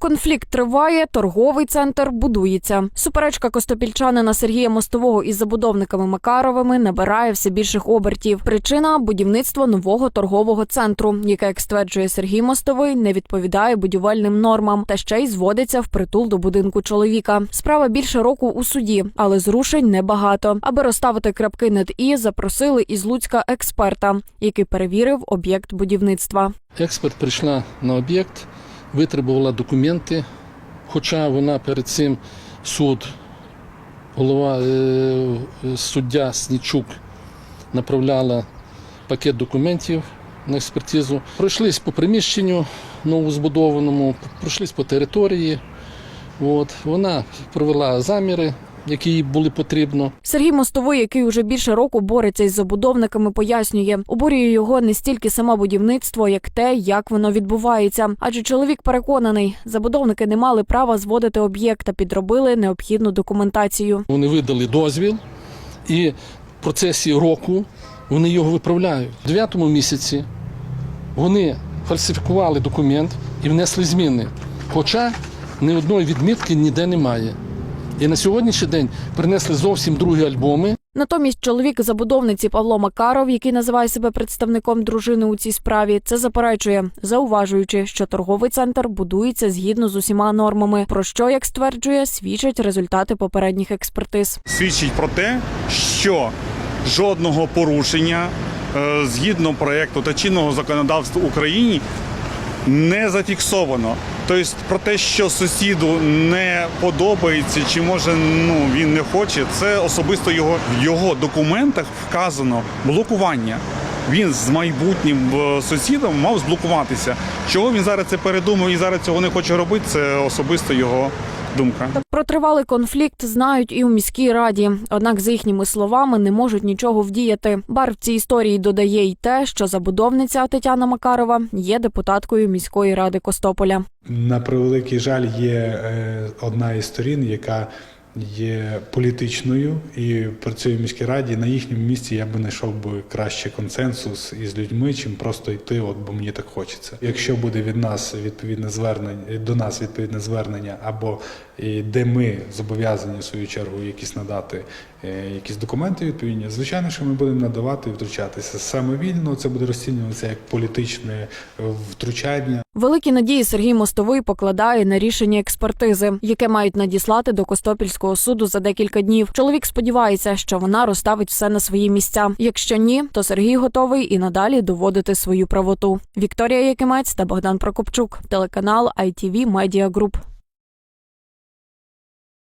Конфлікт триває, торговий центр будується. Суперечка костопільчанина Сергія Мостового із забудовниками Макаровими набирає все більших обертів. Причина будівництво нового торгового центру, яке, як стверджує Сергій Мостовий, не відповідає будівельним нормам та ще й зводиться в притул до будинку чоловіка. Справа більше року у суді, але зрушень небагато. Аби розставити крапки над і, запросили із Луцька експерта, який перевірив об'єкт будівництва. Експерт прийшла на об'єкт, витребувала документи, хоча вона перед цим суд, голова е, суддя Снічук направляла пакет документів на експертизу. Пройшлись по приміщенню новозбудованому, пройшлись по території. От, вона провела заміри, які їй були потрібно. Сергій Мостовий, який уже більше року бореться із забудовниками, пояснює, обурює його не стільки саме будівництво, як те, як воно відбувається. Адже чоловік переконаний, забудовники не мали права зводити об'єкт та підробили необхідну документацію. Вони видали дозвіл, і в процесі року вони його виправляють. У 9 місяці вони фальсифікували документ і внесли зміни. Хоча ні одної відмітки ніде немає. І на сьогоднішній день принесли зовсім другі альбоми. Натомість чоловік забудовниці Павло Макаров, який називає себе представником дружини у цій справі, це заперечує, зауважуючи, що торговий центр будується згідно з усіма нормами, про що, як стверджує, свідчать результати попередніх експертиз. свідчить про те, що жодного порушення е, згідно проекту та чинного законодавства України не зафіксовано. Тобто про те, що сусіду не подобається, чи може ну він не хоче, це особисто його в його документах вказано блокування. Він з майбутнім е, сусідом мав зблокуватися. Чого він зараз це передумав і зараз цього не хоче робити, це особисто його думка. Про тривалий конфлікт знають і у міській раді. Однак, за їхніми словами, не можуть нічого вдіяти. Бар в цій історії додає й те, що забудовниця Тетяна Макарова є депутаткою міської ради Костополя. На превеликий жаль, є е, одна із сторін, яка є політичною і працює в міській раді. На їхньому місці я би знайшов би краще консенсус із людьми, чим просто йти, от бо мені так хочеться. Якщо буде від нас відповідне звернення до нас відповідне звернення, або е, де ми зобов'язані в свою чергу якісь надати е, якісь документи відповідні, звичайно, що ми будемо надавати і втручатися. Саме вільно це буде розцінюватися як політичне втручання. Великі надії Сергій Мостовий покладає на рішення експертизи, яке мають надіслати до Костопільського суду за декілька днів. Чоловік сподівається, що вона розставить все на свої місця. Якщо ні, то Сергій готовий і надалі доводити свою правоту. Вікторія Якимець та Богдан Прокопчук, телеканал ITV Media Group.